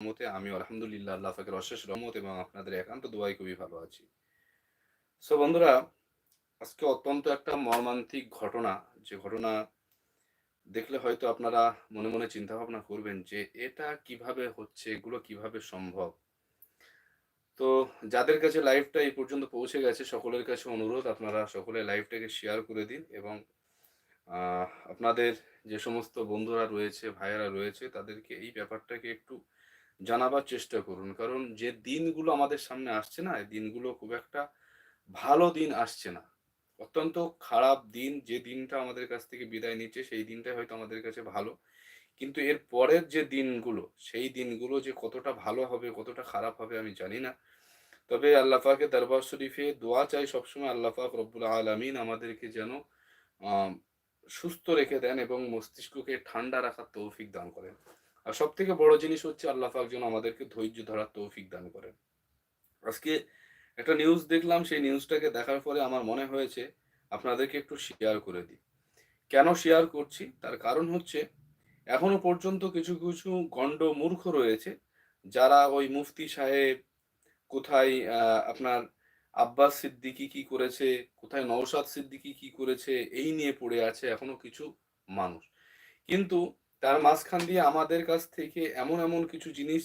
রহমতে আমি আলহামদুলিল্লাহ, আল্লাহ ফাকের অশেষ রহমত এবং আপনাদের একান্ত দোয়াই খুবই ভালো আছি। সো বন্ধুরা, আজকে অত্যন্ত একটা মর্মান্তিক ঘটনা, যে ঘটনা দেখলে হয়তো আপনারা মনে মনে চিন্তা ভাবনা করবেন যে এটা কীভাবে হচ্ছে, এগুলো কীভাবে সম্ভব? তো যাদের কাছে লাইভটা এই পর্যন্ত পৌঁছে গেছে, সকলের কাছে অনুরোধ, আপনারা সকলে লাইভটাকে শেয়ার করে দিন এবং আপনাদের যে সমস্ত বন্ধুরা রয়েছে, ভাইয়েরা রয়েছে, তাদেরকে এই ব্যাপারটাকে একটু জানাবার চেষ্টা করুন। কারণ যে দিনগুলো আমাদের সামনে আসছে না দিনগুলো খুব একটা ভালো দিন আসছে না। অত্যন্ত খারাপ দিন যে দিনটা আমাদের কাছ থেকে বিদায় নিচ্ছে, সেই দিনটা হয়তো আমাদের কাছে ভালো। কিন্তু এর পরের যে দিনগুলো, সেই দিনগুলো যে কতটা ভালো হবে, কতটা খারাপ হবে আমি জানি না। তবে আল্লাহ পাকে দরবার শরীফে দোয়া চাই সবসময় আল্লাহ পাক রব্বুল আলমিন আমাদেরকে যেন সুস্থ রেখে দেন এবং মস্তিষ্ককে ঠান্ডা রাখার তৌফিক দান করেন। আর সব থেকে বড় জিনিস হচ্ছে আল্লাহ পাক যেন আমাদেরকে ধৈর্য ধরার তৌফিক দান করেন। আজকে একটা নিউজ দেখলাম, সেই নিউজটাকে দেখার পরে আমার মনে হয়েছে আপনাদেরকে একটু শেয়ার করে দিই। কেন শেয়ার করছি? তার কারণ হচ্ছে এখনও পর্যন্ত কিছু কিছু গণ্ড মূর্খ রয়েছে যারা ওই মুফতি সাহেব কোথায় আপনার আব্বাস সিদ্দিকি কি করেছে, কোথায় নওশাদ সিদ্দিকি কি করেছে, এই নিয়ে পড়ে আছে এখনও কিছু মানুষ। কিন্তু তার মাঝখান দিয়ে আমাদের কাছ থেকে এমন এমন কিছু জিনিস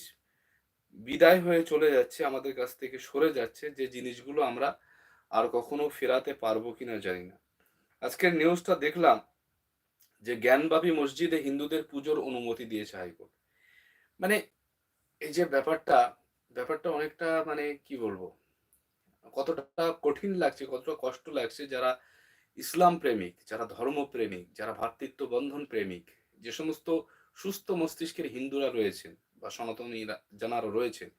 বিদায় হয়ে চলে যাচ্ছে, আমাদের কাছ থেকে সরে যাচ্ছে, যে জিনিসগুলো আমরা আর কখনো ফেরাতে পারব কিনা জানি না। আজকের নিউজটা দেখলাম যে জ্ঞানবাপী মসজিদে হিন্দুদের পুজোর অনুমতি দিয়েছে হাইকোর্ট। মানে এই যে ব্যাপারটা ব্যাপারটা অনেকটা মানে কি বলব? কতটা কঠিন লাগছে, কতটা কষ্ট লাগছে যারা ইসলাম প্রেমিক, যারা ধর্মপ্রেমিক, যারা ভ্রাতৃত্ব বন্ধন প্রেমিক যে সমস্ত সুস্থ মস্তিষ্কের হিন্দুরা রয়েছেন বা সনাতনী যারা রয়েছেন,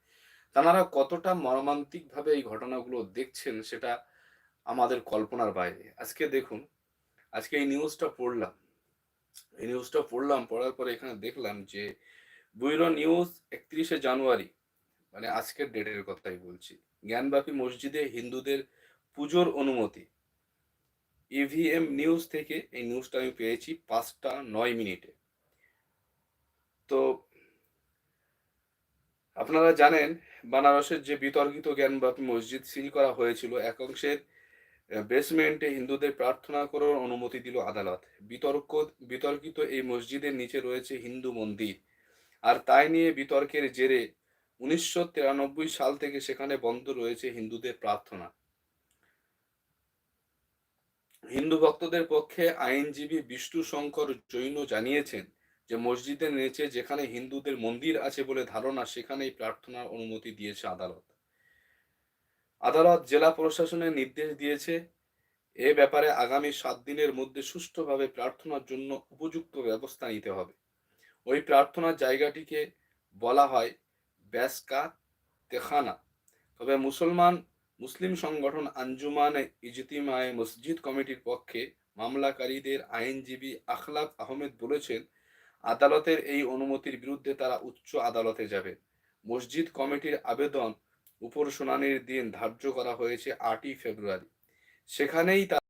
তারা কতটা মর্মান্তিকভাবে এই ঘটনাগুলো দেখছেন সেটা আমাদের কল্পনার বাইরে। আজকে দেখুন, আজকে এই নিউজটা পড়লাম। এই নিউজটা পড়লাম, পড়ার পরে এখানে দেখলাম যে ব্যুরো নিউজ একত্রিশে জানুয়ারি মানে আজকের ডেটের কথাই বলছি, জ্ঞানব্যাপী মসজিদে হিন্দুদের পুজোর অনুমতি। ইভিএম নিউজ থেকে এই নিউজটা আমি পেয়েছি পাঁচটা নয় মিনিটে। তো আপনারা জানেন, বানারসের যে বিতর্কিত জ্ঞানব্যাপী মসজিদ সিল করা হয়েছিল, এক অংশের বেসমেন্টে হিন্দুদের প্রার্থনা করার অনুমতি দিল আদালত। বিতর্ক, বিতর্কিত এই মসজিদের নিচে রয়েছে হিন্দু মন্দির। আর তাই নিয়ে বিতর্কের জেরে উনিশশো তিরানব্বই সাল থেকে সেখানে বন্ধ রয়েছে হিন্দুদের প্রার্থনা। হিন্দু ভক্তদের পক্ষে আইনজীবী বিষ্ণু শঙ্কর জৈন জানিয়েছেন যে মসজিদের নিচে যেখানে হিন্দুদের মন্দির আছে বলে ধারণা, সেখানেই প্রার্থনার অনুমতি দিয়েছে আদালত। আদালত জেলা প্রশাসনের নির্দেশ দিয়েছে এ ব্যাপারে আগামী সাত দিনের মধ্যে সুষ্ঠুভাবে প্রার্থনার জন্য উপযুক্ত ব্যবস্থা নিতে হবে। ওই প্রার্থনার জায়গাটিকে বলা হয় ব্যাসকা তেখানা। তবে মুসলমান, মুসলিম সংগঠন আঞ্জুমান ইজতিমায় মসজিদ কমিটির পক্ষে মামলাকারীদের আইনজীবী আখলাক আহমেদ বলেছেন আদালতের এই অনুমতির বিরুদ্ধে তারা উচ্চ আদালতে যাবে। মসজিদ কমিটির আবেদন উপর শুনানির দিন ধার্য করা হয়েছে আটই ফেব্রুয়ারি। সেখানেই তারা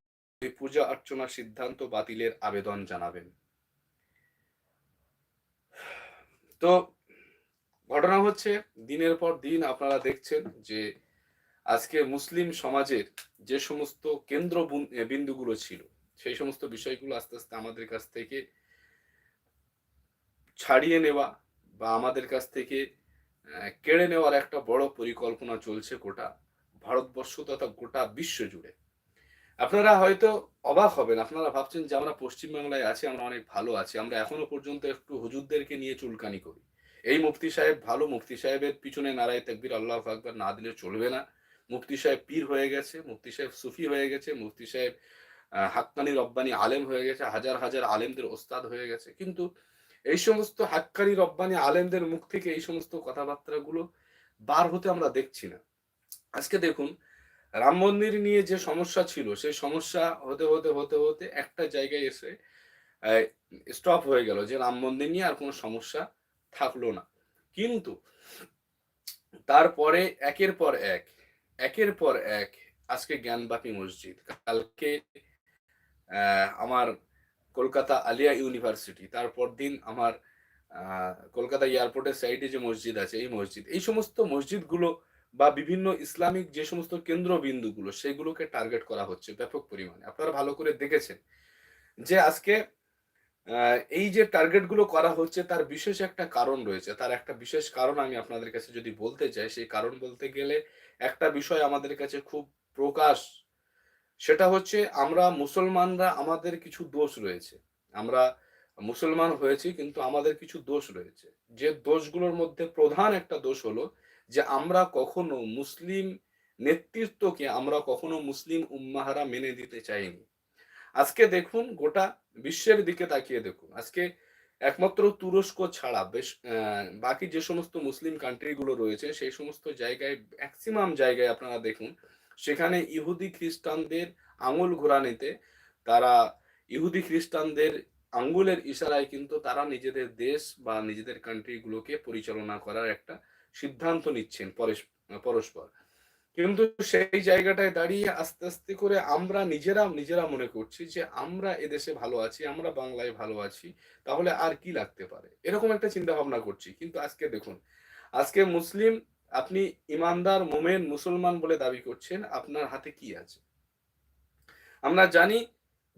পূজা অর্চনা সিদ্ধান্ত বাতিলের আবেদন জানাবেন। তো ঘটনা হচ্ছে, দিনের পর দিন আপনারা দেখছেন যে আজকে মুসলিম সমাজের যে সমস্ত কেন্দ্র বিন্দুগুলো ছিল, সেই সমস্ত বিষয়গুলো আস্তে আস্তে আমাদের কাছ থেকে ছাড়িয়ে নেওয়া বা আমাদের কাছ থেকে কেড়ে নেওয়ার একটা বড় পরিকল্পনা চলছে গোটা ভারতবর্ষ তথা গোটা বিশ্ব জুড়ে। আপনারা হয়তো অবাক হবেন, আপনারা ভাবছেন যে আমরা পশ্চিমবাংলায় আছি, আমরা অনেক ভালো আছি, আমরা এখনও পর্যন্ত একটু হুজুরদেরকে নিয়ে চুলকানি করি। এই মুফতি সাহেব ভালো, মুফতি সাহেবের পিছনে নারায় তাকবির, আল্লাহ আকবর, না দিলে চলবে না। মুফতি সাহেব পীর হয়ে গেছে, মুফতি সাহেব সুফি হয়ে গেছে, মুফতি সাহেব হাক্কানি রব্বানি আলেম হয়ে গেছে, হাজার হাজার আলেমদের ওস্তাদ হয়ে গেছে। কিন্তু এই সমস্ত হাক্কারি রব্বানি আলেমদের মুখ থেকে এই সমস্ত কথাবার্তাগুলো বার হতে আমরা দেখছি না। আজকে দেখুন, রাম মন্দির নিয়ে যে সমস্যা ছিল, সেই সমস্যা হতে হতে হতে হতে একটা জায়গায় এসে স্টপ হয়ে গেল যে রাম মন্দির নিয়ে আর কোনো সমস্যা থাকল না। কিন্তু তারপরে একের পর এক, একের পর এক আজকে জ্ঞানবাপী মসজিদ। কালকে আমার কলকাতা আলিয়া ইউনিভার্সিটি, তারপর দিন আমার কলকাতা এয়ারপোর্টের সাইডে যে মসজিদ আছে, এই মসজিদ, এই সমস্ত মসজিদগুলো বা বিভিন্ন ইসলামিক যে সমস্ত কেন্দ্রবিন্দুগুলো, সেগুলোকে টার্গেট করা হচ্ছে ব্যাপক পরিমাণে। আপনারা ভালো করে দেখেছেন যে আজকে এই যে টার্গেটগুলো করা হচ্ছে, তার বিশেষ একটা কারণ রয়েছে। তার একটা বিশেষ কারণ আমি আপনাদের কাছে যদি বলতে চাই, সেই কারণ বলতে গেলে একটা বিষয় আমাদের কাছে খুব প্রকাশ সেটা হচ্ছে আমরা মুসলমানরা আমাদের কিছু দোষ রয়েছে। আমরা মুসলমান হয়েছি কিন্তু আমাদের কিছু দোষ রয়েছে। যে দোষগুলোর মধ্যে প্রধান একটা দোষ হলো যে আমরা কখনো মুসলিম নেতৃত্বকে আমরা কখনো মুসলিম উম্মাহারা মেনে দিতে চাইনি। আজকে দেখুন গোটা বিশ্বের দিকে তাকিয়ে দেখুন। আজকে একমাত্র তুরস্ক ছাড়া বেশ বাকি যে সমস্ত মুসলিম কান্ট্রিগুলো রয়েছে সেই সমস্ত জায়গায় ম্যাক্সিমাম জায়গায় আপনারা দেখুন সেখানে ইহুদি খ্রিস্টানদের আঙুল ঘোরানিতে তারা ইহুদি খ্রিস্টানদের আঙ্গুলের ইশারায় কিন্তু তারা নিজেদের দেশ বা নিজেদের কান্ট্রিগুলোকে পরিচালনা করার একটা সিদ্ধান্ত নিচ্ছেন পরস- পরস্পর। কিন্তু সেই জায়গাটায় দাঁড়িয়ে আস্তে আস্তে করে আমরা নিজেরা নিজেরা মনে করছি যে আমরা এদেশে ভালো আছি, আমরা বাংলায় ভালো আছি, তাহলে আর কি লাগতে পারে? এরকম একটা চিন্তা ভাবনা করছি। কিন্তু আজকে দেখুন, আজকে মুসলিম আপনি ইমানদার, মোমেন, মুসলমান বলে দাবি করছেন, আপনার হাতে কি আছে? আমরা জানি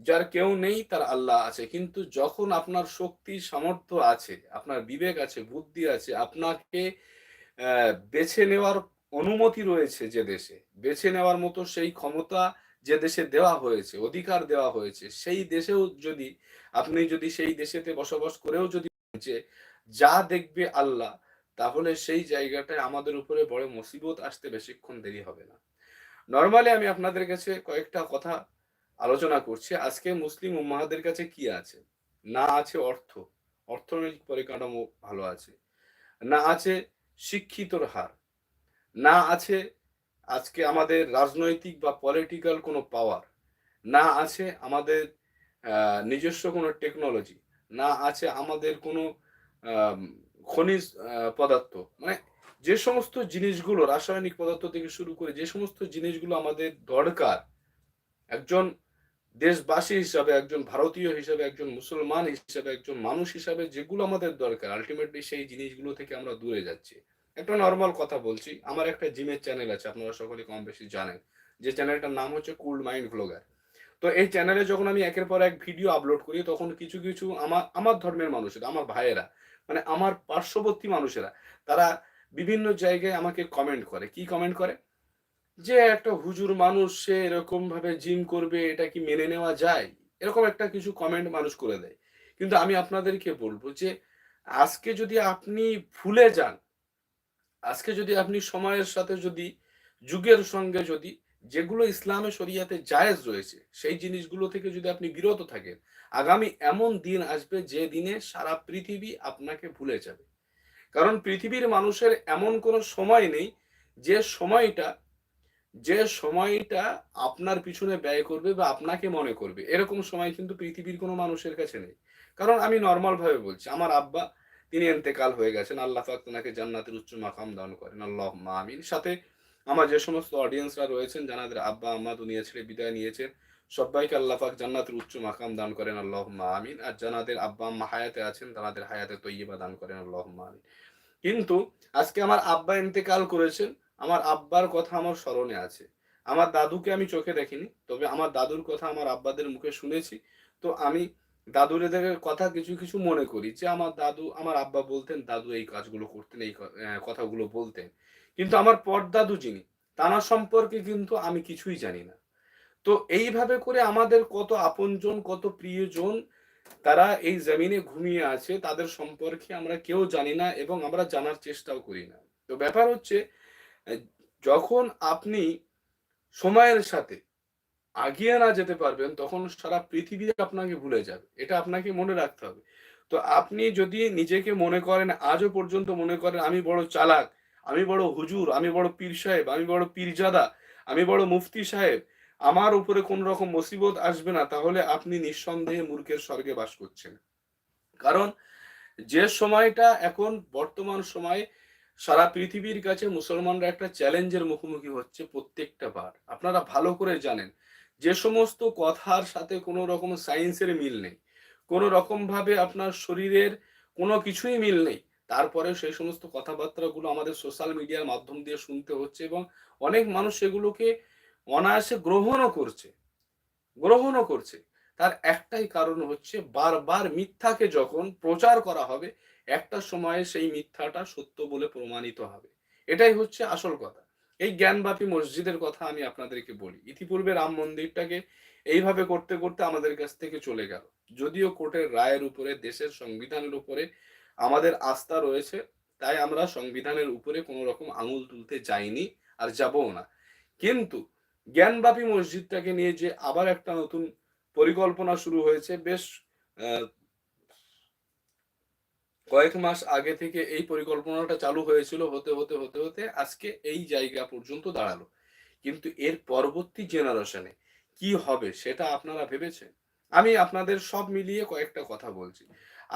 যার কেউ নেই, তার আল্লাহ আছে। কিন্তু যখন আপনার শক্তি, সামর্থ্য আছে, আপনার বিবেক আছে, বুদ্ধি আছে, আপনাকে বেছে নেওয়ার অনুমতি রয়েছে যে দেশে, বেছে নেওয়ার মতো সেই ক্ষমতা যে দেশে দেওয়া হয়েছে, অধিকার দেওয়া হয়েছে, সেই দেশেও যদি, আপনি যদি সেই দেশেতে বসবাস করেও যদি যা দেখবে আল্লাহ তাহলে সেই জায়গাটায় আমাদের উপরে বড় মুসিবত আসতে বেশিক্ষণ দেরি হবে না। নর্মালি আমি আপনাদের কাছে কয়েকটা কথা আলোচনা করছি। আজকে মুসলিম উম্মাহাদের কাছে কি আছে? না আছে অর্থ। অর্থনৈতিক পরিকাঠামো ভালো আছে। না আছে শিক্ষিতর হার। না আছে আজকে আমাদের রাজনৈতিক বা পলিটিক্যাল কোনো পাওয়ার না আছে আমাদের নিজস্ব কোনো টেকনোলজি না আছে আমাদের কোনো খনিজ পদার্থ। মানে যে সমস্ত জিনিসগুলো, রাসায়নিক পদার্থ থেকে শুরু করে যে সমস্ত জিনিসগুলো আমাদের দরকার, একজন দেশবাসী হিসাবে, একজন ভারতীয় হিসাবে, একজন মুসলমান হিসাবে, একজন মানুষ হিসাবে যেগুলো আমাদের দরকার আলটিমেটলি সেই জিনিসগুলো থেকে আমরা দূরে যাচ্ছি। একটা নর্মাল কথা বলছি, আমার একটা জিমের চ্যানেল আছে, আপনারা সকলে কম বেশি জানেন, যে চ্যানেলটার নাম হচ্ছে কুল মাইন্ড ভ্লগার তো এই চ্যানেলে যখন আমি একের পর এক ভিডিও আপলোড করি, তখন কিছু কিছু আমার আমার ধর্মের মানুষেরা, আমার ভাইয়েরা মানে আমার পার্শ্ববর্তী মানুষেরা, তারা বিভিন্ন জায়গায় আমাকে কমেন্ট করে। কি কমেন্ট করে? যে একটা হুজুর মানুষ, সে এরকম ভাবে জিম করবে, এটা কি মেনে নেওয়া যায়? এরকম একটা কিছু কমেন্ট মানুষ করে দেয়। কিন্তু আমি আপনাদেরকে বলব যে, আজকে যদি আপনি ভুলে যান, আজকে যদি আপনি সময়ের সাথে যদি, যুগের সঙ্গে যদি, যেগুলো ইসলামে শরিয়াতে জায়েজ রয়েছে, সেই জিনিসগুলো থেকে যদি আপনি বিরত থাকেন আগামী এমন দিন আসবে যে দিনে সারা পৃথিবী আপনাকে ভুলে যাবে। কারণ পৃথিবীর মানুষের এমন কোনো সময় নেই যে সময়টা যে সময়টা আপনার পিছনে ব্যয় করবে বা আপনাকে মনে করবে। এরকম সময় কিন্তু পৃথিবীর কোনো মানুষের কাছে নেই। কারণ আমি নর্মাল ভাবে বলছি, আমার আব্বা তিনি এন্তেকাল হয়ে গেছেন, আল্লাহ পাক জান্নাতের উচ্চ মাকাম দান করেন আল্লাহ আমিন। সাথে আমার যে সমস্ত অডিয়েন্সরা রয়েছেন যাদের আব্বা আম্মা দুনিয়া ছেড়ে বিদায় নিয়েছেন সবাইকে আল্লাহ পাক জান্নাতের উচ্চ মাকাম দান করেন আল্লাহ আমিন। আর যাদের আব্বা আম্মা হায়াতে আছেন তাদের হায়াতে তৈবা দান করেন আল্লাহ আমিন। কিন্তু আজকে আমার আব্বা ইন্তেকাল করেছেন, আমার আব্বার কথা আমার স্মরণে আছে। আমার দাদুকে আমি চোখে দেখিনি, তবে আমার দাদুর কথা আমার আব্বাদের মুখে শুনেছি। তো আমি দাদুরেদের কথা কিছু কিছু মনে করি যে, আমার দাদু, আমার আব্বা বলতেন, দাদু, এই কাজগুলো করতেন, এই কথাগুলো বলতেন। কিন্তু আমার পরদাদু যিনি তানা সম্পর্কে কিন্তু আমি কিছুই জানি না। তো এইভাবে করে আমাদের কত আপনজন, কত প্রিয়জন তারা এই জমিনে ঘুমিয়ে আছে, তাদের সম্পর্কে আমরা কেউ জানি না এবং আমরা জানার চেষ্টাও করি না। তো ব্যাপার হচ্ছে যখন আপনি সময়ের সাথে আগিয়ে না যেতে পারবেন, তখন সারা পৃথিবী আপনাকে ভুলে যাবে। এটা আপনাকে মনে রাখতে হবে। তো আপনি যদি নিজেকে মনে করেন, আজও পর্যন্ত মনে করেন, আমি বড় চালাক, আমি বড় হুজুর, আমি বড় পীর সাহেব, আমি বড় পীরজাদা, আমি বড় মুফতি সাহেব আমার উপরে কোন রকম মুসিবত আসবে না, তাহলে আপনি নিঃসন্দেহে মূর্খের স্বর্গে বাস করছেন। কারণ যে সময়টা এখন, বর্তমান সময়ে, সারা পৃথিবীর কাছে মুসলমানরা একটা চ্যালেঞ্জের মুখোমুখি হচ্ছে প্রত্যেকটা বার। আপনারা ভালো করে জানেন, যে সমস্ত কথার সাথে কোনো রকম সায়েন্সের মিল নেই। কোনো রকম ভাবে আপনার শরীরের কোনো কিছুই মিল নেই। তারপরে সেই সমস্ত কথাবার্তাগুলো আমাদের সোশ্যাল মিডিয়ার মাধ্যম দিয়ে শুনতে হচ্ছে এবং অনেক মানুষ সেগুলোকে অনায়াসে গ্রহণও করছে গ্রহণও করছে। তার একটাই কারণ হচ্ছে বারবার মিথ্যাকে যখন প্রচার করা হবে, একটা সময়ে সেই মিথ্যাটা সত্য বলে প্রমাণিত হবে। এটাই হচ্ছে আসল কথা। এই জ্ঞানব্যাপী মসজিদের কথা আমি আপনাদেরকে বলি। ইতিপূর্বে রাম মন্দিরটাকে এইভাবে করতে করতে আমাদের কাছ থেকে চলে গেল। যদিও কোর্টের রায়ের উপরে, দেশের সংবিধানের উপরে আমাদের আস্থা রয়েছে, তাই আমরা সংবিধানের উপরে কোনো রকম আঙুল তুলতে যাইনি আর যাবও না। কিন্তু জ্ঞানব্যাপী মসজিদটাকে নিয়ে যে আবার একটা নতুন পরিকল্পনা শুরু হয়েছে, বেশ কয়েক মাস আগে থেকে এই পরিকল্পনাটা চালু হয়েছিল, হতে হতে হতে হতে আজকে এই জায়গা পর্যন্ত দাঁড়াল। কিন্তু এর পরবর্তী জেনারেশনে কি হবে সেটা আপনারা ভেবেছেন? আমি আপনাদের সব মিলিয়ে কয়েকটা কথা বলছি।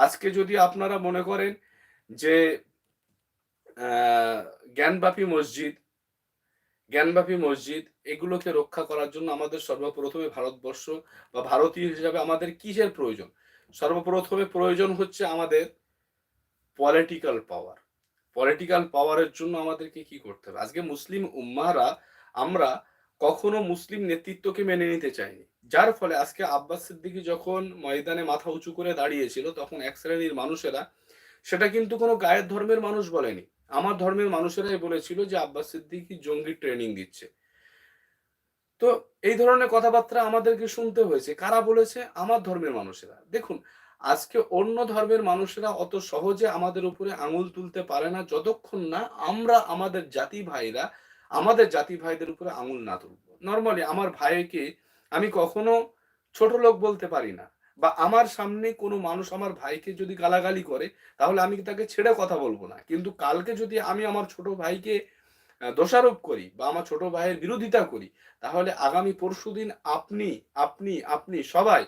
আজকে যদি আপনারা মনে করেন যে জ্ঞানব্যাপী মসজিদ জ্ঞানব্যাপী মসজিদ, এগুলোকে রক্ষা করার জন্য আমাদের সর্বপ্রথমে ভারতবর্ষ বা ভারতীয় হিসাবে আমাদের কিসের প্রয়োজন? সর্বপ্রথমে প্রয়োজন হচ্ছে আমাদের পলিটিক্যাল পাওয়ার পলিটিক্যাল পাওয়ারের জন্য আমাদেরকে কি করতে হবে? আজকে মুসলিম উম্মারা আমরা কখনো মুসলিম নেতৃত্বকে মেনে নিতে চাইনি। যার ফলে আজকে আব্বাস সিদ্দিকি যখন ময়দানে মাথা উঁচু করে দাঁড়িয়েছিল, তখন এক শ্রেণির মানুষেরা সেটা কিন্তু কোনো গায়ের ধর্মের মানুষ বলেনি। আমার ধর্মের মানুষেরাই বলেছিল যে আব্বাস সিদ্দিকি জঙ্গি ট্রেনিং দিচ্ছে। তো এই ধরনের কথাবার্তা আমাদেরকে শুনতে হয়েছে। কারা বলেছে? আমার ধর্মের মানুষেরা। দেখুন, আজকে অন্য ধর্মের মানুষেরা অত সহজে আমাদের উপরে আঙুল তুলতে পারে না, যতক্ষণ না আমরা আমাদের জাতি ভাইরা, আমাদের জাতি ভাইদের উপরে আঙুল না তুলব। নর্মালি আমার ভাইকে আমি কখনো ছোট লোক বলতে পারি না। বা আমার সামনে কোনো মানুষ আমার ভাইকে যদি গালাগালি করে, তাহলে আমি তাকে ছেড়ে কথা বলব না? কিন্তু কালকে যদি আমি আমার ছোট ভাইকে দোষারোপ করি বা আমার ছোট ভাইয়ের বিরোধিতা করি, তাহলে আগামী পরশু দিন আপনি আপনি আপনি সবাই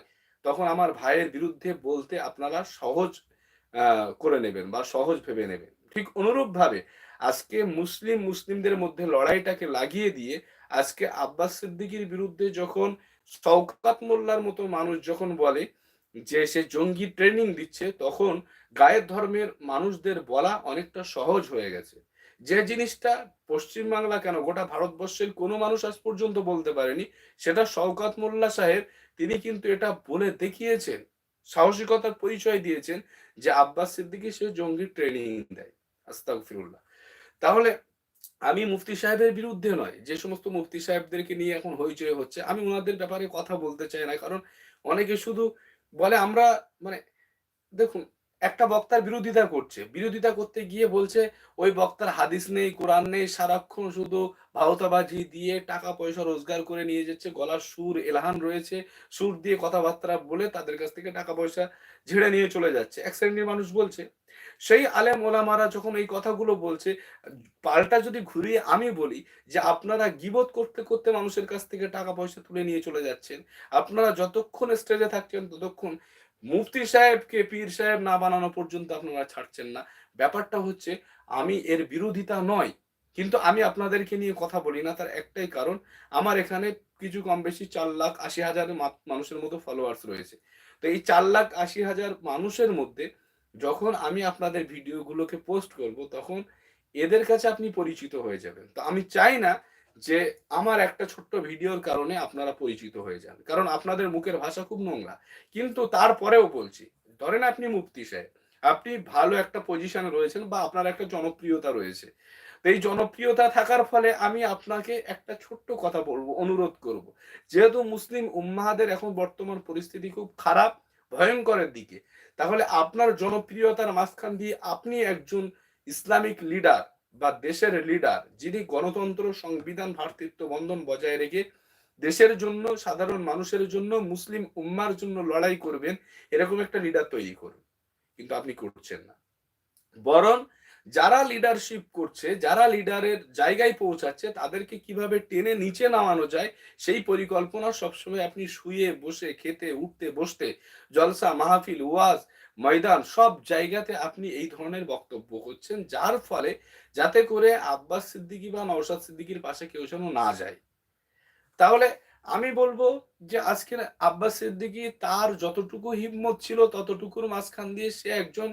তখন আমার ভাইয়ের বিরুদ্ধে বলতে আপনারা সহজ করে নেবেন বা সহজ ভেবে নেবেন। ঠিক অনুরূপভাবে আজকে মুসলিম, মুসলিমদের মধ্যে লড়াইটাকে লাগিয়ে দিয়ে আজকে আব্বাস সিদ্দিকির বিরুদ্ধে যখন শওকাত মোল্লার মতো মানুষ যখন বলে যে সে জঙ্গি ট্রেনিং দিচ্ছে, তখন গায়ের ধর্মের মানুষদের বলা অনেকটা সহজ হয়ে গেছে। যে জিনিসটা পশ্চিমবাংলা কেন, গোটা ভারতবর্ষের কোনো মানুষ আজ পর্যন্ত বলতে পারেনি, সেটা শওকাত মোল্লা সাহেব, তিনি কিন্তু এটা বলে দেখিয়েছেন, সাহসিকতার পরিচয় দিয়েছেন যে আব্বাস সিদ্দিকি সে জঙ্গি ট্রেনিং দেয়। আস্তাক ফিরুল্লাহ তাহলে আমি মুফতি সাহেবের বিরুদ্ধে নয়। যে সমস্ত মুফতি সাহেবদেরকে নিয়ে এখন হইচই হচ্ছে, আমি ওনাদের ব্যাপারে কথা বলতে চাই না। কারণ অনেকে শুধু বলে, আমরা মানে দেখুন একটা বক্তার বিরোধিতা করছে। বিরোধিতা করতে গিয়ে বলছে, ওই বক্তার হাদিস নেই, কোরআন নেই, সারাক্ষণ শুধু ভাওতাবাজি দিয়ে টাকা পয়সা রোজগার করে নিয়ে যাচ্ছে, গলার সুর এলাহান রয়েছে, সুর দিয়ে কথাবার্তা বলে তাদের কাছ থেকে টাকা পয়সা ঝেড়ে নিয়ে চলে যাচ্ছে। এক শ্রেণির মানুষ বলছে। সেই আলেম ওলামারা যখন এই কথাগুলো বলছে, পাল্টা যদি ঘুরিয়ে আমি বলি যে আপনারা গিবত করতে করতে মানুষের কাছ থেকে টাকা পয়সা তুলে নিয়ে চলে যাচ্ছেন, আপনারা যতক্ষণ স্টেজে থাকছেন ততক্ষণ মুফতি সাহেবকে পীর সাহেব না বানানো পর্যন্ত আপনারা ছাড়ছেন না। ব্যাপারটা হচ্ছে, আমি এর বিরোধিতা নয়, কিন্তু আমি আপনাদেরকে নিয়ে কথা বলি না, তার একটাই কারণ, আমার এখানে কিছু কম বেশি চার লাখ আশি হাজার মানুষের মতো ফলোয়ার্স রয়েছে। তো এই চার লাখ আশি হাজার মানুষের মধ্যে যখন আমি আপনাদের ভিডিওগুলোকে পোস্ট করব, তখন এদের কাছে আপনি পরিচিত হয়ে যাবেন। তো আমি চাই না যে আমার একটা ছোট্ট ভিডিওর কারণে আপনারা পরিচিত হয়ে যান। কারণ আপনাদের মুখের ভাষা খুব নোংরা। কিন্তু তারপরেও বলছি, ধরেন আপনি মুক্তি সাহেব, আপনি ভালো একটা পজিশনে রয়েছেন বা আপনার একটা জনপ্রিয়তা রয়েছে। এই জনপ্রিয়তা থাকার ফলে আমি আপনাকে একটা ছোট্ট কথা বলব, অনুরোধ করব। যেহেতু মুসলিম উম্মাহাদের এখন বর্তমান পরিস্থিতি খুব খারাপ ভয়ঙ্করের দিকে, তাহলে আপনার জনপ্রিয়তার মাঝখান দিয়ে আপনি একজন ইসলামিক লিডার বা দেশের লিডার যিনি গণতন্ত্র, সংবিধান, ভাতৃত্ব, বন্ধন বজায় রেখে দেশের জন্য, সাধারণ মানুষের জন্য, মুসলিম উম্মার জন্য লড়াই করবেন, এরকম একটা লিডার তৈরি করুন। কিন্তু আপনি করছেন না। বরং যারা লিডারশিপ করছে, যারা লিডারের জায়গায় পৌঁছাচ্ছে, তাদেরকে কীভাবে টেনে নিচে নামানো যায়, সেই পরিকল্পনা সবসময় আপনি শুয়ে বসে, খেতে, উঠতে, বসতে, জলসা, মাহফিল, ওয়াজ, ময়দান, সব জায়গাতে আপনি এই ধরনের বক্তব্য করছেন, যার ফলে যাতে করে আব্বাস সিদ্দিকি বা নওশাদ সিদ্দিকির পাশে কেউ যেন না যায়। তাহলে আমি বলব যে আজকে আব্বাস সিদ্দিকি তার যতটুকু হিম্মত ছিল ততটুকুর মাঝখান দিয়ে সে একজন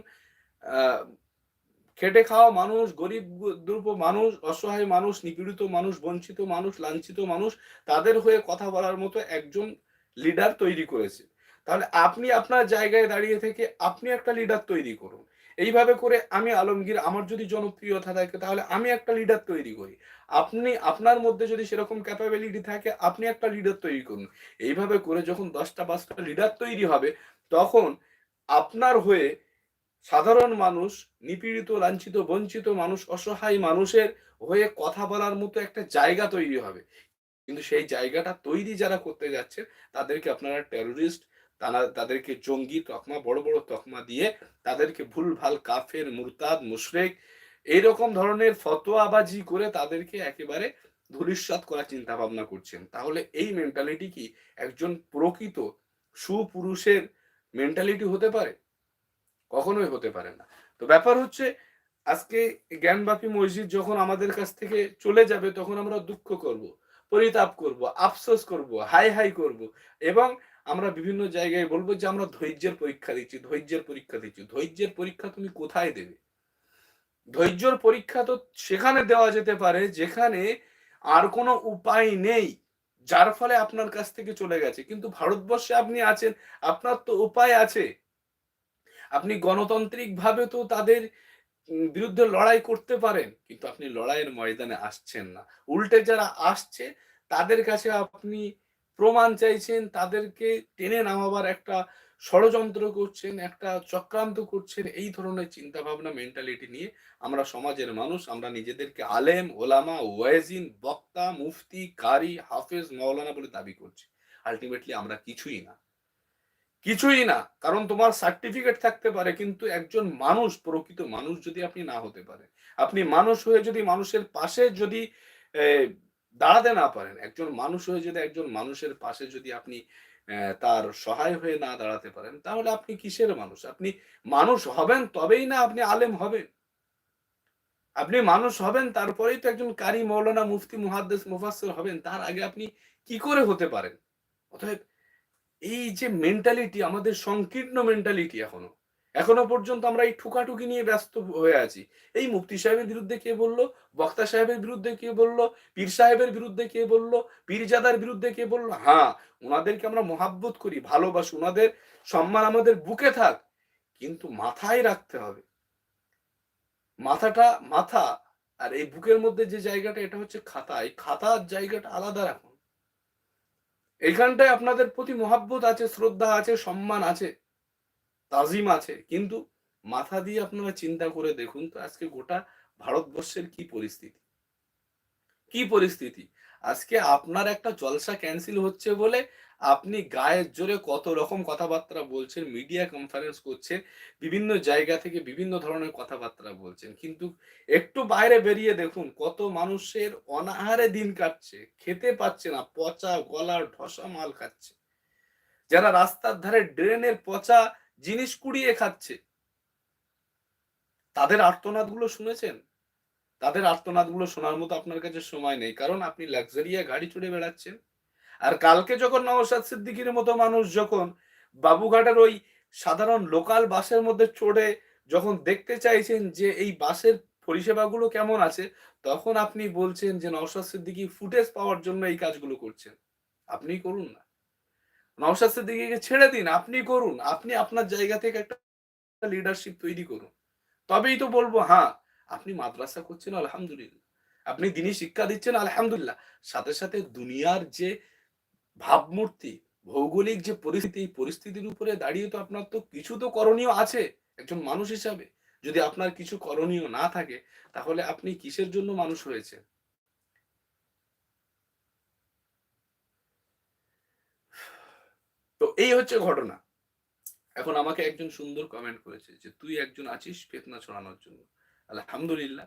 খেটে খাওয়া মানুষ, গরিব দ্রুপ মানুষ, অসহায় মানুষ, নিপীড়িত মানুষ, বঞ্চিত মানুষ, লাঞ্ছিত মানুষ, তাদের হয়ে কথা বলার মতো একজন লিডার তৈরি করেছে। তাহলে আপনি আপনার জায়গায় দাঁড়িয়ে থেকে আপনি একটা লিডার তৈরি করুন। এইভাবে করে আমি আলমগীর, আমার যদি জনপ্রিয়তা থাকে, তাহলে আমি একটা লিডার তৈরি করি। আপনি, আপনার মধ্যে যদি সেরকম ক্যাপাবিলিটি থাকে, আপনি একটা লিডার তৈরি করুন। এইভাবে করে যখন দশটা, পাঁচটা লিডার তৈরি হবে, তখন আপনার হয়ে সাধারণ মানুষ, নিপীড়িত, লাঞ্ছিত, বঞ্চিত মানুষ, অসহায় মানুষের হয়ে কথা বলার মতো একটা জায়গা তৈরি হবে। কিন্তু সেই জায়গাটা তৈরি যারা করতে যাচ্ছে, তাদেরকে আপনারা টেরোরিস্ট তারা তাদেরকে জঙ্গি তকমা, বড় বড় তকমা দিয়ে তাদেরকে ভুল ভালো কাফের, মুরতাদ, মুশরেক এইরকম ধরনের ফতোয়াবাজি করে তাদেরকে একেবারে ধূলিসাৎ করার চিন্তা ভাবনা করছেন। তাহলে এই মেন্টালিটি কি একজন প্রকৃত সুপুরুষের মেন্টালিটি হতে পারে? কখনোই হতে পারে না। তো ব্যাপার হচ্ছে, আজকে জ্ঞানবাপী মসজিদ যখন আমাদের কাছ থেকে চলে যাবে, তখন আমরা দুঃখ করব, পরিতাপ করব, আফসোস করব, হাই হাই করব এবং আমরা বিভিন্ন জায়গায় বলব যে আমরা ধৈর্যের পরীক্ষা দিচ্ছি, ধৈর্যের পরীক্ষা দিচ্ছি। ধৈর্যের পরীক্ষা তুমি কোথায় দেবে? ধৈর্যর পরীক্ষা তো সেখানে দেওয়া যেতে পারে যেখানে আর কোনো উপায় নেই, যার ফলে আপনার কাছ থেকে চলে গেছে। কিন্তু ভারতবর্ষে আপনি আছেন, আপনার তো উপায় আছে। আপনি গণতান্ত্রিক ভাবে তো তাদের বিরুদ্ধে লড়াই করতে পারেন, কিন্তু আপনি লড়াইয়ের ময়দানে আসছেন না। উল্টে যারা আসছে, তাদের কাছে আপনি প্রমাণ চাইছেন, তাদেরকে টেনে নামাবার একটা ষড়যন্ত্র করছেন, একটা চক্রান্ত করছেন, এই ধরনের চিন্তা ভাবনা মেন্টালিটি নিয়ে আমরা সমাজের মানুষ, আমরা নিজেদেরকে আলেম, ওলামা, ওয়াজিন, বক্তা, মুফতি, কারি, হাফেজ মৌলানা বলে দাবি করছি। আলটিমেটলি আমরা কিছুই না। কিছুই না, কারণ তোমার সার্টিফিকেট থাকতে পারে, কিন্তু একজন মানুষ, প্রকৃত মানুষ যদি আপনি না হতে পারে আপনি মানুষ হয়ে যদি মানুষের পাশে যদি দাঁড়াতে না পারেন। একজন মানুষ হয়ে যদি একজন মানুষের পাশে যদি আপনি তার সহায় হয়ে না দাঁড়াতে পারেন, তাহলে আপনি কিসের মানুষ? আপনি মানুষ হবেন তবেই না আপনি আলেম হবেন। আপনি মানুষ হবেন, তারপরেই তো একজন কারি মৌলানা মুফতি, মুহাদ্দেস, মুফাসসির হবেন। তার আগে আপনি কি করে হতে পারেন? অতএব এই যে মেন্টালিটি আমাদের সংকীর্ণ মেন্টালিটি এখনও এখনও পর্যন্ত আমরা এই ঠুকাঠুকি নিয়ে ব্যস্ত হয়ে আছি। এই মুফতি সাহেবের বিরুদ্ধে কে বলল? বক্তা সাহেবের বিরুদ্ধে কে বলল? পীর সাহেবের বিরুদ্ধে কে বলল? পীরজাদার বিরুদ্ধে কে বলল? হ্যাঁ ওনাদেরকে আমরা মহাব্বত করি, ভালোবাসি ওনাদের সম্মান আমাদের বুকে থাক, কিন্তু মাথায় রাখতে হবে। মাথাটা, মাথা আর এই বুকের মধ্যে যে জায়গাটা, এটা হচ্ছে খাতা। এই খাতার জায়গাটা আলাদা রাখুন। এইখানটায় আপনাদের প্রতি মহাব্বত আছে, শ্রদ্ধা আছে, সম্মান আছে। তাজিম আছে, কিন্তু মাথা দিয়ে আপনারা চিন্তা করে দেখুন তো আজকে গোটা ভারতবর্ষের কি পরিস্থিতি। কি পরিস্থিতি? আজকে আপনার একটা জলসা ক্যান্সেল হচ্ছে বলে আপনি গায়ের জোরে কত রকম কথাবার্তা বলছেন মিডিয়া কনফারেন্স করছেন, বিভিন্ন জায়গা থেকে বিভিন্ন ধরনের কথাবার্তা বলছেন, কিন্তু একটু বাইরে বেরিয়ে দেখুন কত মানুষের অনাহারে দিন কাটছে, খেতে পাচ্ছে না, পচা গলার ঢসা মাল খাচ্ছে। যারা রাস্তার ধারে ড্রেনের পচা জিনিস কুড়িয়ে খাচ্ছে। তাদের আর্তনাদগুলো শুনেছেন? তাদের আর্তনাদগুলো শোনার মতো আপনার কাছে সময় নেই, কারণ আপনি লাক্সারিয়া গাড়ি চড়ে বেড়াচ্ছেন। আর কালকে যখন নওশাদ সিদ্দিকির মতো মানুষ যখন বাবুঘাটের ওই সাধারণ লোকাল বাসের মধ্যে চড়ে যখন দেখতে চাইছেন যে এই বাসের পরিষেবাগুলো কেমন আছে, তখন আপনি বলছেন যে নওশাদ সিদ্দিকি ফুটেজ পাওয়ার জন্য এই কাজগুলো করছেন। আপনি করুন না। নওশাদ সিদ্দিকিকে ছেড়ে দিন, আপনি করুন, আপনি আপনার জায়গা থেকে একটা লিডারশিপ তৈরি করুন। তবেই তো বলব হ্যাঁ আপনি মাদ্রাসা করছেন, আলহামদুলিল্লাহ। আপনি দিনই শিক্ষা দিচ্ছেন, আলহামদুলিল্লাহ। সাথে সাথে দুনিয়ার যে ভাবমূর্তি, ভৌগোলিক যে পরিস্থিতি, এই পরিস্থিতির উপরে দাঁড়িয়ে তো আপনার তো কিছু তো করণীয় আছে, একজন মানুষ হিসাবে। যদি আপনার কিছু করণীয় না থাকে, তাহলে আপনি কিসের জন্য মানুষ হয়েছে তো এই হচ্ছে ঘটনা। এখন আমাকে একজন সুন্দর কমেন্ট করেছে যে, তুই একজন আছিস ফেতনা ছড়ানোর জন্য। আলহামদুলিল্লাহ,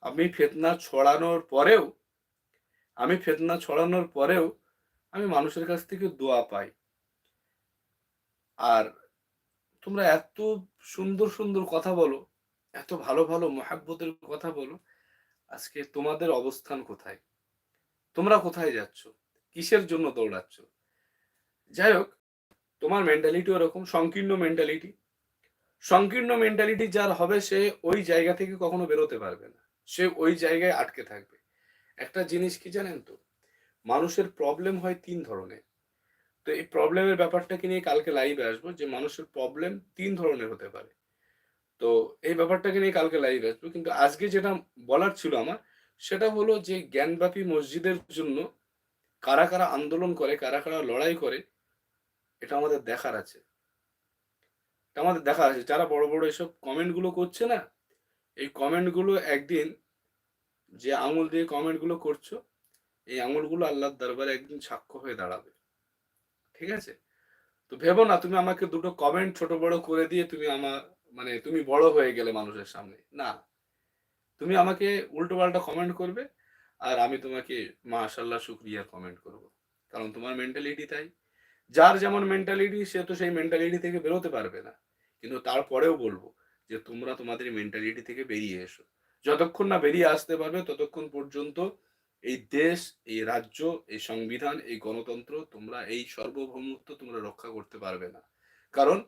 আমি ফেতনা ছড়ানোর পরেও, আমি ফেতনা ছড়ানোর পরেও আমি মানুষের কাছ থেকে দোয়া পাই। আর তোমরা এত সুন্দর সুন্দর কথা বলো, এত ভালো ভালো মহাব্বতের কথা বলো, আজকে তোমাদের অবস্থান কোথায়? তোমরা কোথায় যাচ্ছ? কিসের জন্য দৌড়াচ্ছ? যাই হোক তোমার মেন্টালিটি ওরকম, সংকীর্ণ মেন্টালিটি সংকীর্ণ মেন্টালিটি যার হবে, সে ওই জায়গা থেকে কখনো বেরোতে পারবে না। সে ওই জায়গায় আটকে থাকবে। একটা জিনিস কি জানেন তো? মানুষের প্রবলেম হয় তিন ধরনের। তো এই প্রবলেমের ব্যাপারটাকে নিয়ে কালকে লাইভে আসব যে, মানুষের প্রবলেম তিন ধরনের হতে পারে। তো এই ব্যাপারটাকে নিয়ে কালকে লাইভে আসব, কিন্তু আজকে যেটা বলার ছিল আমার, সেটা হলো যে, জ্ঞানব্যাপী মসজিদের জন্য কারা কারা আন্দোলন করে, কারা কারা লড়াই করে এটা আমাদের দেখার আছে। এটা আমাদের দেখার আছে। যারা বড় বড় এসব কমেন্টগুলো করছে না, এই কমেন্টগুলো একদিন যে আঙুল দিয়ে কমেন্টগুলো করছ, এই আঙুলগুলো আল্লাহর দরবারে একদিন সাক্ষ্য হয়ে দাঁড়াবে। ঠিক আছে? তো ভেবো না, তুমি আমাকে দুটো কমেন্ট ছোট বড় করে দিয়ে তুমি আমার মানে তুমি বড় হয়ে গেলে মানুষের সামনে। না। তুমি আমাকে উল্টো পাল্টা কমেন্ট করবে, আর আমি তোমাকে মাশাল্লাহ শুক্রিয়া কমেন্ট করব। কারণ তোমার মেন্টালিটি তাই। যার যেমন মেন্টালিটি সে তো সেই মেন্টালিটি থেকে বেরোতে পারবে না। কিন্তু তারপরেও বলব যে, তোমরা তোমাদের মেন্টালিটি থেকে বেরিয়ে এসো। যতক্ষণ না বেরিয়ে আসতে পারবে, ততক্ষণ পর্যন্ত এই দেশ, এই রাজ্য, এই সংবিধান, এই গণতন্ত্র তোমরা এই সার্বভৌমত্ব তোমরা রক্ষা করতে পারবে না। কারণ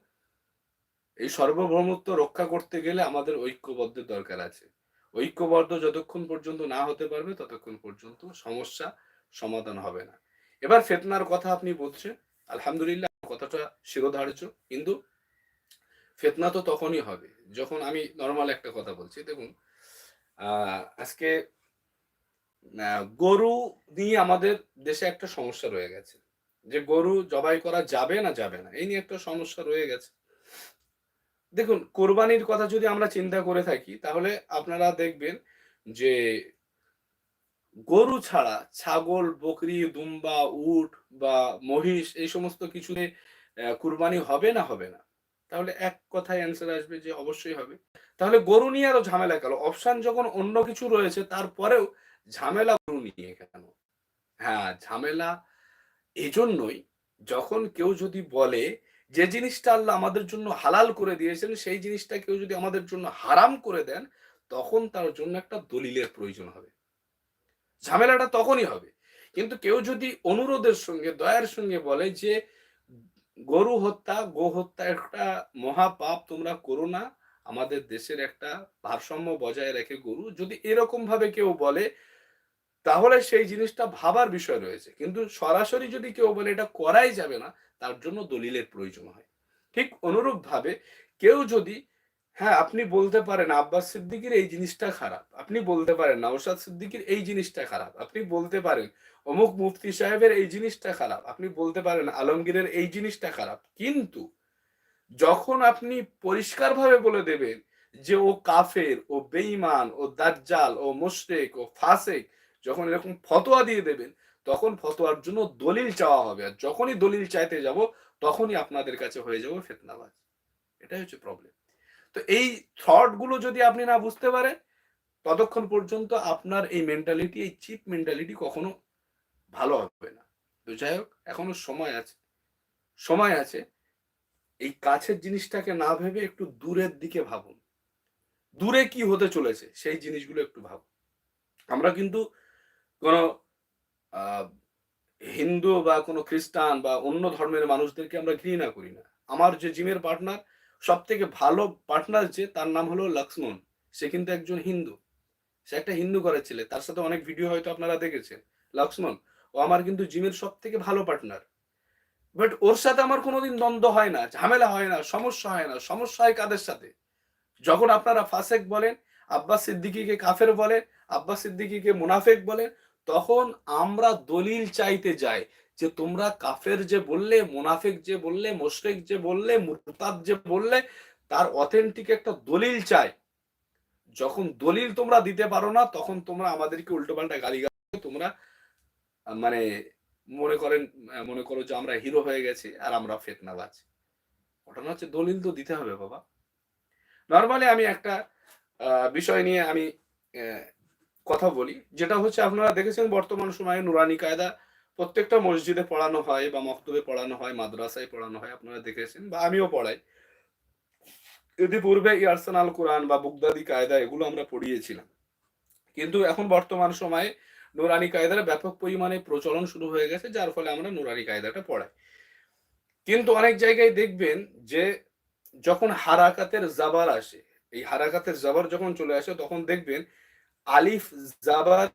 এই সার্বভৌমত্ব রক্ষা করতে গেলে আমাদের ঐক্যবদ্ধের দরকার আছে। ঐক্যবদ্ধ যতক্ষণ পর্যন্ত না হতে পারবে, ততক্ষণ পর্যন্ত সমস্যা সমাধান হবে না। এবার ফেতনার কথা আপনি বলছেন আলহামদুলিল্লাহ, কথাটা শিরোধার্য। কিন্তু ফেতনা তো তখনই হবে, যখন আমি নর্মাল একটা কথা বলছি। দেখুন আজকে গরু নিয়ে আমাদের দেশে একটা সমস্যা রয়ে গেছে। যে গরু জবাই করা যাবে না যাবে না, এই নিয়ে একটা সমস্যা রয়ে গেছে। দেখুন, কোরবানির কথা যদি আমরা চিন্তা করে থাকি, তাহলে আপনারা দেখবেন যে গরু ছাড়া ছাগল, বকরি, দুম্বা, উট বা মহিষ এই সমস্ত কিছুতে কুরবানি হবে না হবে না? তাহলে এক কথায় অ্যান্সার আসবে যে অবশ্যই হবে। তাহলে গরু নিয়ে আরও ঝামেলা গেল। অপশান যখন অন্য কিছু রয়েছে, তারপরেও ঝামেলা গরু নিয়ে কেন? হ্যাঁ ঝামেলা এজন্যই যখন কেউ যদি বলে যে জিনিসটা আল্লাহ আমাদের জন্য হালাল করে দিয়েছেন, সেই জিনিসটা কেউ যদি আমাদের জন্য হারাম করে দেন, তখন তার জন্য একটা দলিলের প্রয়োজন হবে। ঝামেলাটা তখনই হবে। কিন্তু কেউ যদি অনুরোধের সঙ্গে, দয়ার সঙ্গে বলে যে, গরু হত্যা, গো হত্যা একটা মহাপাপ, তোমরা করো না। আমাদের দেশের একটা ভারসাম্য বজায় রেখে গরু। যদি এরকম ভাবে কেউ বলে, তাহলে সেই জিনিসটা ভাবার বিষয় রয়েছে। কিন্তু সরাসরি যদি কেউ বলে, এটা করাই যাবে না, তার জন্য দলিলের প্রয়োজন হয়। ঠিক অনুরূপ ভাবে কেউ যদি হ্যাঁ আপনি বলতে পারেন আব্বাস সিদ্দিকির এই জিনিসটা খারাপ। আপনি বলতে পারেন নওশাদ সিদ্দিকির এই জিনিসটা খারাপ। আপনি বলতে পারেন অমুক মুফতি সাহেবের এই জিনিসটা খারাপ। আপনি বলতে পারেন আলমগীরের এই জিনিসটা খারাপ। কিন্তু যখন আপনি পরিষ্কারভাবে বলে দেবেন যে ও কাফের, ও বেইমান ও দাজ্জাল, ও মোশরেক, ও ফাসেক, যখন এরকম ফতোয়া দিয়ে দেবেন, তখন ফতোয়ার জন্য দলিল চাওয়া হবে। আর যখনই দলিল চাইতে যাব, তখনই আপনাদের কাছে হয়ে যাবে ফেতনাবাজ। এটাই হচ্ছে প্রবলেম তো এই থটগুলো যদি আপনি না বুঝতে পারেন ততক্ষণ পর্যন্ত আপনার এই মেন্টালিটি এই চিপ মেন্টালিটি কখনো ভালো হবে না। তো যাই হোক, এখনও সময় আছে। সময় আছে। এই কাছের জিনিসটাকে না ভেবে একটু দূরের দিকে ভাবুন। দূরে কি হতে চলেছে, সেই জিনিসগুলো একটু ভাবুন। আমরা কিন্তু কোনো হিন্দু বা কোনো খ্রিস্টান বা অন্য ধর্মের মানুষদেরকে আমরা ঘৃণা করি না। আমার যে জিমের পার্টনার সব থেকে ভালো পার্টনার যে, তার নাম হলো লক্ষ্মণ। সে কিন্তু একজন হিন্দু। সে একটা হিন্দু ঘরের ছেলে। তার সাথে অনেক ভিডিও হয়তো আপনারা দেখেছেন। লক্ষ্মণ, ও আমার কিন্তু জিমের সব থেকে ভালো পার্টনার বাট ওর সাথে আমার কোনোদিন দ্বন্দ্ব হয় না, ঝামেলা হয় না, সমস্যা হয় না, সমস্যা হয় কাদের সাথে? যখন আপনারা ফাসেক বলেন, আব্বাস সিদ্দিকিকে কাফের বলেন, আব্বাস সিদ্দিকিকে মুনাফেক বলেন, তখন আমরা দলিল চাইতে যাই। যে তোমরা কাফের যে বললে, মুনাফেক যে বললে, মোশরেক যে বললে, মুরতাদ যে বললে, তার অথেন্টিক একটা দলিল চাই। যখন দলিল তোমরা দিতে পারো না, তখন তোমরা আমাদেরকে উল্টোপাল্টা গালি তোমরা মানে মনে করেন মনে করো যে আমরা হিরো হয়ে গেছি আর আমরা ফেতনাবাজ। ঘটনা হচ্ছে দলিল তো দিতে হবে বাবা। নর্মালি আমি একটা বিষয় নিয়ে আমি কথা বলি, যেটা হচ্ছে আপনারা দেখেছেন বর্তমান সময়ে নুরানি কায়দা প্রত্যেকটা মসজিদে পড়ানো হয় বা মক্তবে পড়ানো হয়, মাদ্রাসায় পড়ানো হয়, আপনারা দেখেছেন বা আমিও পড়াই। ইতিপূর্বে ইয়ারসানাল কোরআন বা বুগদাদি কায়দা এগুলো আমরা পড়িয়েছিলাম, কিন্তু এখন বর্তমান সময়ে নুরানি কায়দার ব্যাপক পরিমাণে প্রচলন শুরু হয়ে গেছে, যার ফলে আমরা নুরানি কায়দাটা পড়াই। কিন্তু অনেক জায়গায় দেখবেন যে যখন হারাকাতের জাবার আসে, এই হারাকাতের জাবার যখন চলে আসে, তখন দেখবেন আলিফ জাবার,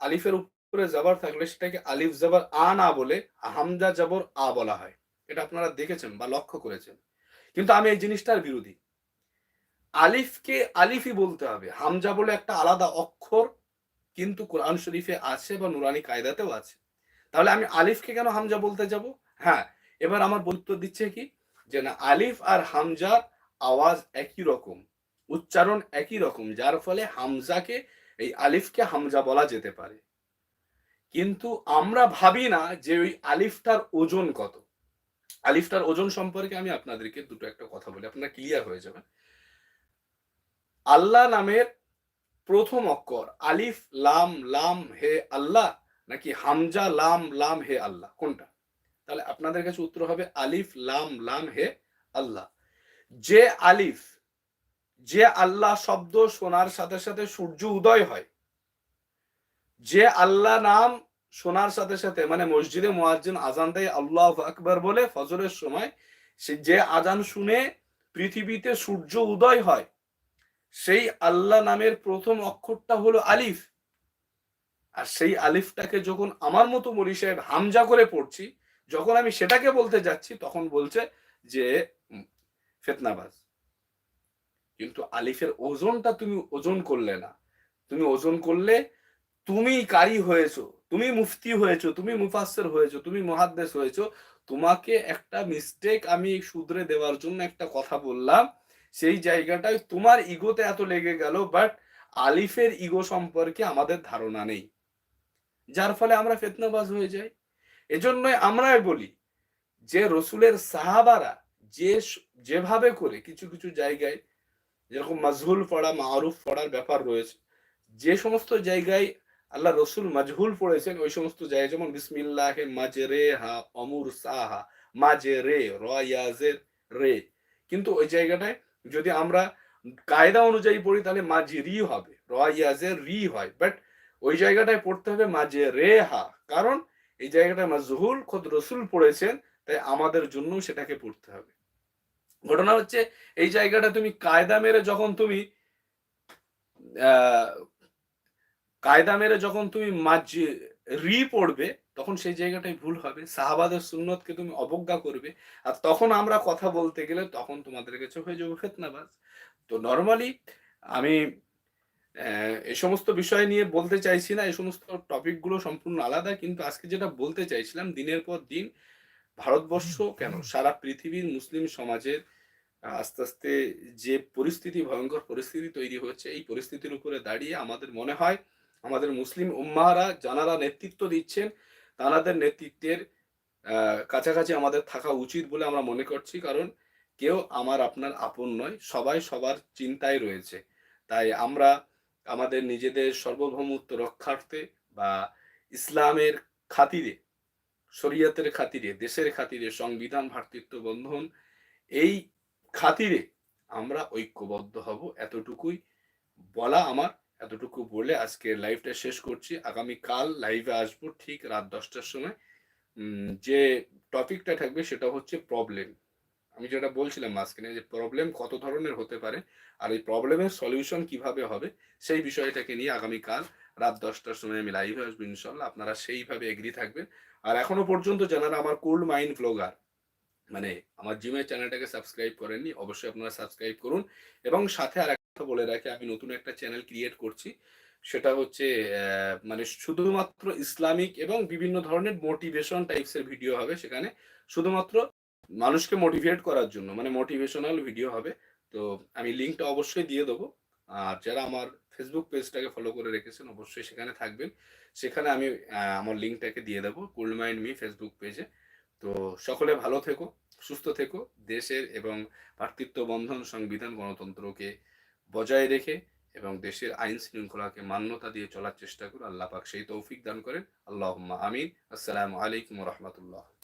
আলিফের উপরে জাবার থাকলে সেটাকে আলিফ জাবার আ না বলে হামজা জাবর আ বলা হয়। এটা আপনারা দেখেছেন বা লক্ষ্য করেছেন। কিন্তু আমি এই জিনিসটার বিরোধী। আলিফকে আলিফই বলতে হবে। হামজা বলে একটা আলাদা অক্ষর, কিন্তু কোরআন শরীফে আছে বা নুরানি কায়দাতেও আছে। তাহলে আমি আলিফকে কেন হামজা বলতে যাব? হ্যাঁ এবার আমার বলতে দিচ্ছে কি? যে না, আলিফ আর হামজার আওয়াজ একই রকম, উচ্চারণ একই রকম, যার ফলে হামজাকে, এই আলিফকে হামজা বলা যেতে পারে। কিন্তু আমরা ভাবি না যে ওই আলিফটার ওজন কত। আলিফটার ওজন সম্পর্কে আমি আপনাদেরকে দুটো একটা কথা বলি, আপনারা ক্লিয়ার হয়ে যাবেন। আল্লাহ নামের প্রথম অক্ষর, আলিফ, লাম লাম, হে আল্লাহ, নাকি হামজা, লাম লাম, হে আল্লাহ, কোনটা? তাহলে আপনাদের কাছে উত্তর হবে আলিফ, লাম লাম, হে আল্লাহ। যে আলিফ, যে আল্লাহ শব্দ শোনার সাথে সাথে সূর্য উদয় হয় যে আল্লাহ নাম শোনার সাথে সাথে মানে মসজিদে মোয়াজ্জিন আজান দেয় আল্লাহ আকবর বলে ফজরের সময়, সে যে আজান শুনে পৃথিবীতে সূর্য উদয় হয়, সেই আল্লাহ নামের প্রথম অক্ষরটা হলো আলিফ। আর সেই আলিফটাকে যখন আমার মতো মরি সাহেব হামজা করে পড়ছি, যখন আমি সেটাকে বলতে যাচ্ছি, তখন বলছে যে ফেতনাবাজ, কিন্তু আলিফের ওজনটা তুমি ওজন করলে না। তুমি ওজন করলে তুমি কারি হয়েছো, তুমি মুফতি হয়েছো, তুমি মুফাসের হয়েছো, তুমি মহাদ্দেশ হয়েছো, তোমাকে একটা মিস্টেক আমি শুধরে দেওয়ার জন্য একটা কথা বললাম। সেই জায়গাটায় তোমার ইগোতে এত লেগে গেল বাট আলিফের ইগো সম্পর্কে আমাদের ধারণা নেই। যার ফলে আমরা ফেতনাবাজ হয়ে যাই। এজন্যই আমরাই বলি যে, রসুলের সাহাবারা যে যেভাবে করে কিছু কিছু জায়গায় যেরকম মাজহুল পড়া, মারুফ পড়ার ব্যাপার রয়েছে, যে সমস্ত জায়গায় আল্লাহ রসুল মাজহুল পড়েছেন ওই সমস্ত জায়গায়, যেমন বিসমিল্লাহ মাজে রে হা অমুর সাহা মাজে রে রিয়াজের রে। কিন্তু ওই জায়গাটায় যদি আমরা কায়দা অনুযায়ী পড়ি, তাহলে মাঝে রি হবে, রিয়াজের রি হয়। বাট ওই জায়গাটায় পড়তে হবে মাঝে রে হা কারণ এই জায়গাটায় মাজহুল, খোদ রসুল পড়েছেন, তাই আমাদের জন্য সেটাকে পড়তে হবে। ঘটনা হচ্ছে, এই জায়গাটা তুমি কায়দা মেরে যখন তুমি কায়দা মেরে যখন তুমি মাঝ রি পড়বে, তখন সেই জায়গাটাই ভুল হবে। সাহাবাদের সুন্নতকে তুমি অবজ্ঞা করবে। আর তখন আমরা কথা বলতে গেলে তখন তোমাদের কাছে হয়ে যাবে ফেতনাবাজ। তো নর্মালি আমি এ সমস্ত বিষয় নিয়ে বলতে চাইছি না এই সমস্ত টপিকগুলো সম্পূর্ণ আলাদা, কিন্তু আজকে যেটা বলতে চাইছিলাম, দিনের পর দিন ভারতবর্ষ কেন? সারা পৃথিবীর মুসলিম সমাজের আস্তে আস্তে যে পরিস্থিতি, ভয়ঙ্কর পরিস্থিতি তৈরি হচ্ছে এই পরিস্থিতির উপরে দাঁড়িয়ে আমাদের মনে হয় আমাদের মুসলিম উম্মাহারা যারা নেতৃত্ব দিচ্ছেন তানাদের নেতৃত্বের কাছাকাছি আমাদের থাকা উচিত বলে আমরা মনে করছি। কারণ কেউ আমার, আপনার আপন নয়, সবাই সবার চিন্তায় রয়েছে। তাই আমরা আমাদের নিজেদের সর্বভৌমত্ব রক্ষার্থে বা ইসলামের খাতিরে, শরীয়তের খাতিরে, দেশের খাতিরে, সংবিধান ভাতৃত্ব বন্ধন, এই খাতিরে আমরা ঐক্যবদ্ধ হব এতটুকুই বলা আমার এতটুকু বলে আজকে লাইভটা শেষ করছি। আগামী কাল লাইভে আসব ঠিক রাত দশটার সময়। যে টপিকটা থাকবে সেটা হচ্ছে প্রবলেম আমি যেটা বলছিলাম মাঝখানে যে প্রবলেম কত ধরনের হতে পারে আর এই প্রবলেমের সলিউশন কীভাবে হবে সেই বিষয়টাকে নিয়ে আগামী কাল রাত দশটার সময় আমি লাইভে আসব ইনশাল্লাহ। আপনারা সেইভাবে এগ্রি থাকবেন। আর এখনও পর্যন্ত যারা আমার কোল্ড মাইন্ড ব্লগার মানে আমার জিমের চ্যানেলটাকে সাবস্ক্রাইব করেননি, অবশ্যই আপনারা সাবস্ক্রাইব করুন। এবং সাথে আর বলে রাখি আমি নতুন একটা চ্যানেল ক্রিয়েট করছি। সেটা হচ্ছে মানে শুধুমাত্র ইসলামিক এবং বিভিন্ন ধরনের মোটিভেশন টাইপসের ভিডিও হবে সেখানে। শুধুমাত্র মানুষকে মোটিভেট করার জন্য মানে মোটিভেশনাল ভিডিও হবে। তো আমি লিঙ্কটা অবশ্যই দিয়ে দেবো। আর যারা আমার ফেসবুক পেজটাকে ফলো করে রেখেছেন, অবশ্যই সেখানে থাকবেন। সেখানে আমি আমার লিঙ্কটাকে দিয়ে দেবো কুল মাইন্ড মি ফেসবুক পেজে তো সকলে ভালো থেকো, সুস্থ থেকো। দেশের এবং ভাতৃত্ব বন্ধন সংবিধান গণতন্ত্রকে বজায় রেখে এবং দেশের আইন শৃঙ্খলাকে মান্যতা দিয়ে চলার চেষ্টা করুন। আল্লাহ পাক সেই তৌফিক দান করেন। আল্লাহ আমিন। আসসালামু আলাইকুম রহমতুল্লাহ।